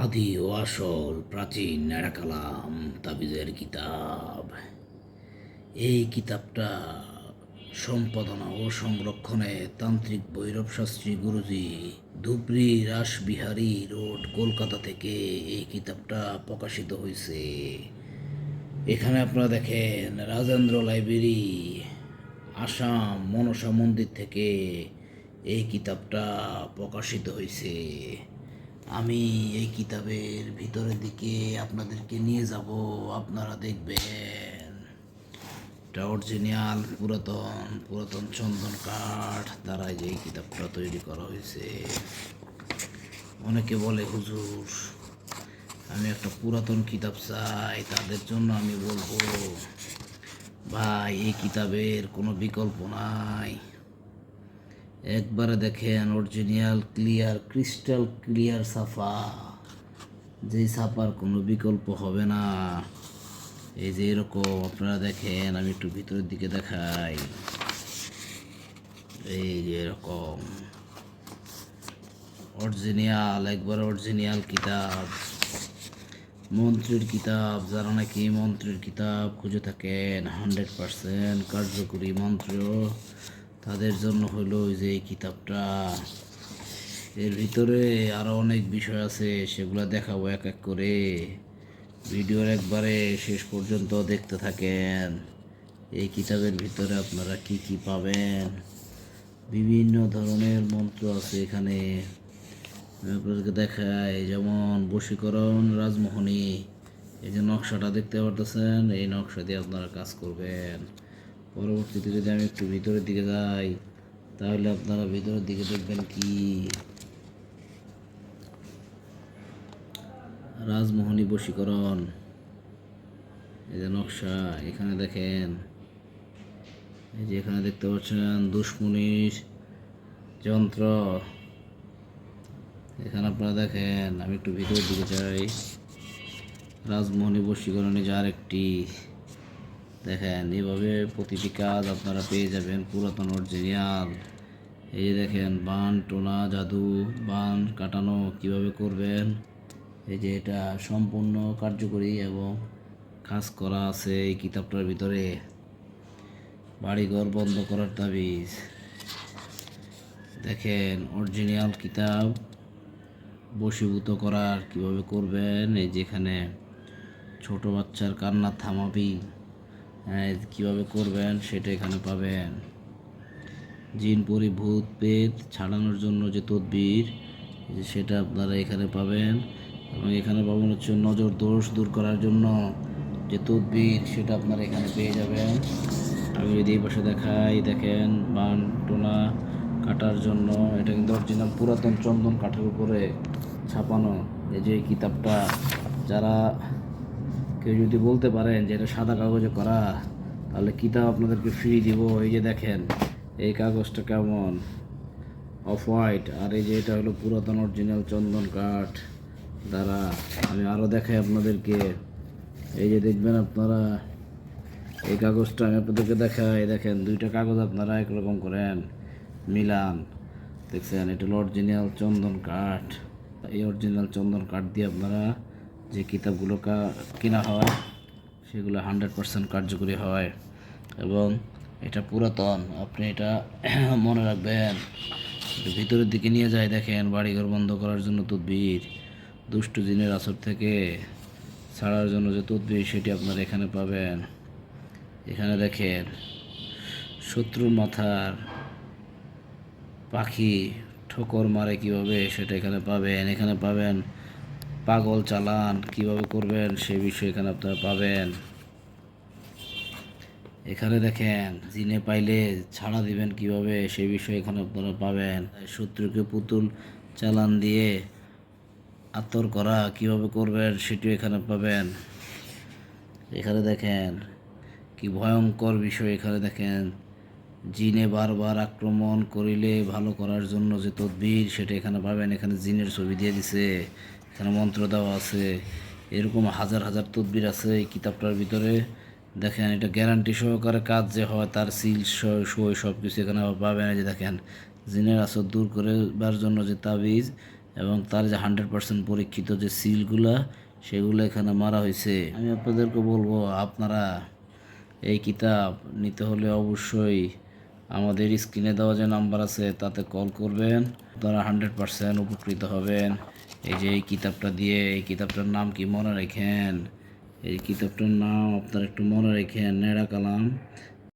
আদি ও আসল প্রাচীন ন্যাড়াকালাম তাবিজের কিতাব। এই কিতাবটা সম্পাদনা ও সংরক্ষণে তান্ত্রিক ভৈরব শাস্ত্রী গুরুজি ধুবড়ি রাসবিহারী রোড, কলকাতা থেকে এই কিতাবটা প্রকাশিত হয়েছে এখানে আপনারা দেখেন রাজেন্দ্র লাইব্রেরি, আসাম মনসা মন্দির থেকে এই কিতাবটা প্রকাশিত হয়েছে আমি এই কিতাবের ভিতরের দিকে আপনাদেরকে নিয়ে যাব। আপনারা দেখবেন এটা অরিজিনাল পুরাতন পুরাতন চন্দন কাঠ দ্বারা যে এই কিতাবটা তৈরি করা হয়েছে। অনেকে বলে, হুজুর, আমি একটা পুরাতন কিতাব চাই, তাদের জন্য আমি বলব, ভাই, এই কিতাবের কোনো বিকল্প নাই। একবারে দেখেন অরিজিনাল ক্লিয়ার ক্রিস্টাল ক্লিয়ার সাফা। যেই সাফার কোনো বিকল্প হবে না। এই যে এরকম আপনারা দেখেন, আমি একটু ভিতরের দিকে দেখাই। এই যে এরকম। অরিজিনাল একবার অরিজিনাল কিতাব। মন্ত্রীর কিতাব, যারা নাকি মন্ত্রীর কিতাব খুঁজে থাকেন হান্ড্রেড পারসেন্ট কার্যকরী মন্ত্র তাদের জন্য হলো যে এই কিতাবটা। এর ভিতরে আরও অনেক বিষয় আছে, সেগুলো দেখাবো এক এক করে। ভিডিওর একবারে শেষ পর্যন্ত দেখতে থাকেন। এই কিতাবের ভিতরে আপনারা কি কি পাবেন? বিভিন্ন ধরনের মন্ত্র আছে এখানে। আমি আপনাদেরকে দেখাই, যেমন বশীকরণ রাজমোহনী। এই যে নকশাটা দেখতে পারতেছেন, এই নকশা দিয়ে আপনারা কাজ করবেন। পরবর্তীতে যদি আমি একটু ভিতরের দিকে যাই, তাহলে আপনারা ভিতরের দিকে দেখবেন কি? রাজমোহনী বশীকরণ। এই যে নকশা, এখানে দেখেন। এই যে এখানে দেখতে পাচ্ছেন দুশ্মনির যন্ত্র। এখানে আপনারা দেখেন, আমি একটু ভিতরের দিকে যাই। রাজমোহনী বশীকরণে যার একটি দেখেন এভাবে প্রতিটি কাজ আপনারা পেয়ে যাবেন পুরাতন অরিজিনাল এই দেখেন, বান, টোনা, জাদু, বান কাটানো কীভাবে করবেন? এই যে এটা সম্পূর্ণ কার্যকরী এবং কাজ করা আছে এই কিতাবটার ভিতরে। বাড়িঘর বন্ধ করার তাবিজ। দেখেন অরিজিনাল কিতাব বশীভূত করার কীভাবে করবেন? এই যেখানে ছোট বাচ্চার কান্না থামাবি। কীভাবে করবেন সেটা এখানে পাবেন। জিন পরি ভূত পেট ছাড়ানোর জন্য যে তদবির সেটা আপনারা এখানে পাবেন। এবং এখানে পাবেন হচ্ছে নজর দোষ দূর করার জন্য যে তদবির, সেটা আপনারা এখানে পেয়ে যাবেন। আমি যদি এই পাশে দেখাই, দেখেন, বান, টোনা কাটার জন্য, এটা কিন্তু অরিজিনাল পুরাতন চন্দন কাঠের উপরে ছাপানো। এই যে কিতাবটা, যারা কেউ যদি বলতে পারেন যে এটা সাদা কাগজে করা, তাহলে কিতাব আপনাদেরকে ফ্রি দিব। এই যে দেখেন, এই কাগজটা কেমন? অফ হোয়াইট আর এই যে এটা হলো পুরাতন অরিজিনাল চন্দন কাঠ। দ্বারা আমি আরও দেখাই আপনাদেরকে। এই যে দেখবেন আপনারা, এই কাগজটা আমি আপনাদেরকে দেখাই। দেখেন, দুইটা কাগজ আপনারা একরকম করেন। মিলান, দেখছেন? এটা হলো অরিজিনাল চন্দন কাঠ। এই অরিজিনাল চন্দন কাঠ দিয়ে আপনারা যে কিতাবগুলো কেনা হয়, সেগুলো হান্ড্রেড পার্সেন্ট কার্যকরী হয় এবং এটা পুরাতন। আপনি এটা মনে রাখবেন, ভিতরের দিকে নিয়ে যায় দেখেন, বাড়িঘর বন্ধ করার জন্য তদবির, দুষ্ট জিনের আসর থেকে ছাড়ার জন্য যে তদবির, সেটি আপনারা এখানে পাবেন। এখানে দেখেন, শত্রুর মাথার পাখি ঠোকর মারে কীভাবে, সেটা এখানে পাবেন। এখানে পাবেন পাগল চালান, কীভাবে করবেন সে বিষয়ে এখানে আপনারা পাবেন। এখানে দেখেন, জিনে পাইলে ছাড়া দিবেন কীভাবে সে বিষয়ে এখানে আপনারা পাবেন। শত্রুকে পুতুল চালান দিয়ে আত্মর করা, কীভাবে করবেন সেটিও এখানে পাবেন। এখানে দেখেন, কি ভয়ঙ্কর বিষয় এখানে দেখেন। জিনে বারবার আক্রমণ করিলে ভালো করার জন্য যে তদবির, সেটা এখানে পাবেন। এখানে জিনের ছবি দিয়ে দিছে। এখানে মন্ত্র দেওয়া আছে। এরকম হাজার হাজার তদবির আছে এই কিতাবটার ভিতরে। দেখেন, এটা গ্যারান্টি সহকারে কাজ যে হয়, তার সিল সই সব কিছু এখানে পাবেন। যে দেখেন, জিনের আসর দূর করে বার জন্য যে তাবিজ এবং তার যে হান্ড্রেড পার্সেন্ট পরীক্ষিত যে সিলগুলা সেগুলো এখানে মারা হয়েছে আমি আপনাদেরকে বলব, আপনারা এই কিতাব নিতে হলে অবশ্যই আমাদের স্ক্রিনে দেওয়া যে নাম্বার আছে, তাতে কল করবেন। আপনারা হান্ড্রেড পারসেন্ট উপকৃত হবেন। এই যে এই কিতাবটা দিয়ে, এই কিতাবটার নাম কি মনে রেখেন? এই কিতাবটার নাম আপনারা একটু মনে রেখেন, নেড়া কালাম।